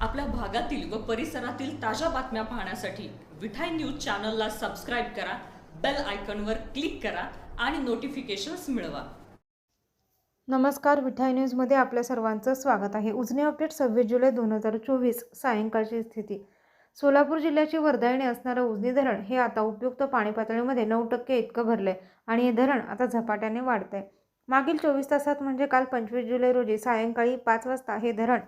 आपल्या भागातील व परिसरातील ताज्या बातम्या पाहण्यासाठी विठाई न्यूज चॅनलला सबस्क्राईब करा बेल आयकॉनवर क्लिक करा आणि नोटिफिकेशन्स मिळवा. नमस्कार विठाई न्यूजमध्ये आपल्या सर्वांचं स्वागत आहे. उजनी अपडेट सव्वीस जुलै दोन हजार चोवीस सायंकाळची स्थिती. सोलापूर जिल्ह्याची वर्धायणी असणारं उजनी धरण हे आता उपयुक्त पाणी पातळीमध्ये नऊ टक्के इतकं भरलं आहे आणि हे धरण आता झपाट्याने वाढतं आहे मागील चोवीस तासात म्हणजे काल पंचवीस जुलै रोजी सायंकाळी पाच वाजता हे धरण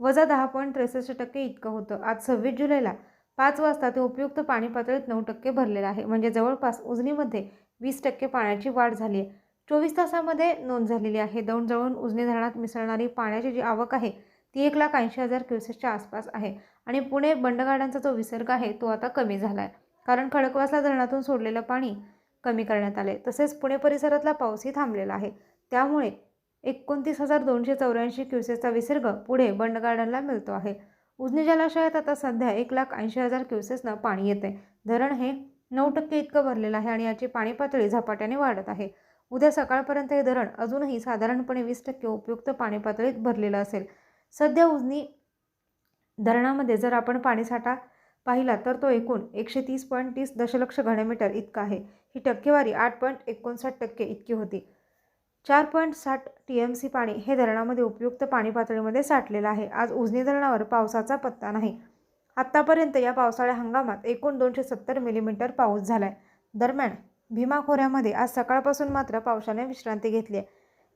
वजा दहा पॉईंट त्रेसष्ट टक्के इतकं होतं. आज सव्वीस जुलैला पाच वाजता ते उपयुक्त पाणी पातळीत नऊ टक्के भरलेलं आहे. म्हणजे जवळपास उजनीमध्ये वीस टक्के पाण्याची वाढ झाली आहे. चोवीस तासामध्ये नोंद झालेली आहे. दौंडजवळून उजनी धरणात मिसळणारी पाण्याची जी आवक आहे ती एक लाख ऐंशी हजार क्युसेसच्या आसपास आहे. आणि पुणे बंडगाड्यांचा जो विसर्ग आहे तो आता कमी झाला आहे कारण खडकवासला धरणातून सोडलेलं पाणी कमी करण्यात आले तसेच पुणे परिसरातला पाऊसही थांबलेला आहे. त्यामुळे एकोणतीस हजार दोनशे चौऱ्याऐंशी क्युसेसचा विसर्ग पुढे बंड गार्डनला मिळतो आहे. उजनी जलाशयात आता सध्या एक लाख ऐंशी हजार क्युसेसनं पाणी येते धरण हे नऊ टक्के इतकं भरलेलं आहे आणि याची पाणी पातळी झपाट्याने वाढत आहे. उद्या सकाळपर्यंत हे धरण अजूनही साधारणपणे वीस टक्के उपयुक्त पाणी पातळीत भरलेलं असेल. सध्या उजनी धरणामध्ये जर आपण पाणीसाठा पाहिला तर तो एकूण एकशे तीस पॉईंट तीस दशलक्ष घनमीटर इतका आहे. ही टक्केवारी आठ पॉईंट एकोणसाठ टक्के इतकी होती. चार पॉईंट साठ टी एम सी पाणी हे धरणामध्ये उपयुक्त पाणी पातळीमध्ये साठलेलं आहे. आज उजनी धरणावर पावसाचा पत्ता नाही. आत्तापर्यंत या पावसाळ्या हंगामात एकूण दोनशे सत्तर मिलीमीटर पाऊस झाला आहे दरम्यान भीमा खोऱ्यामध्ये आज सकाळपासून मात्र पावसाने विश्रांती घेतली आहे.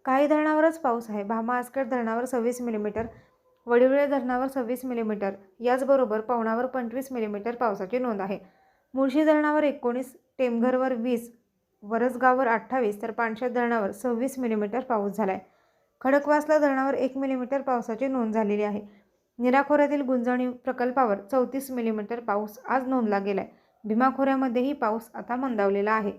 काही धरणावरच पाऊस आहे. भामा आसखेड धरणावर सव्वीस मिलीमीटर वडिवळे धरणावर सव्वीस मिलीमीटर याचबरोबर पवनावर पंचवीस मिलीमीटर पावसाची नोंद आहे. मुळशी धरणावर एकोणीस टेमघरवर वीस वरसगावर अठ्ठावीस तर पाणशेत धरणावर सव्वीस मिलीमीटर पाऊस झाला आहे खडकवासला धरणावर एक मिलीमीटर पावसाची नोंद झालेली आहे. निरा खोऱ्यातील प्रकल्पावर चौतीस मिलीमीटर पाऊस आज नोंदला गेला आहे भीमा खोऱ्यामध्येही पाऊस आता मंदावलेला आहे.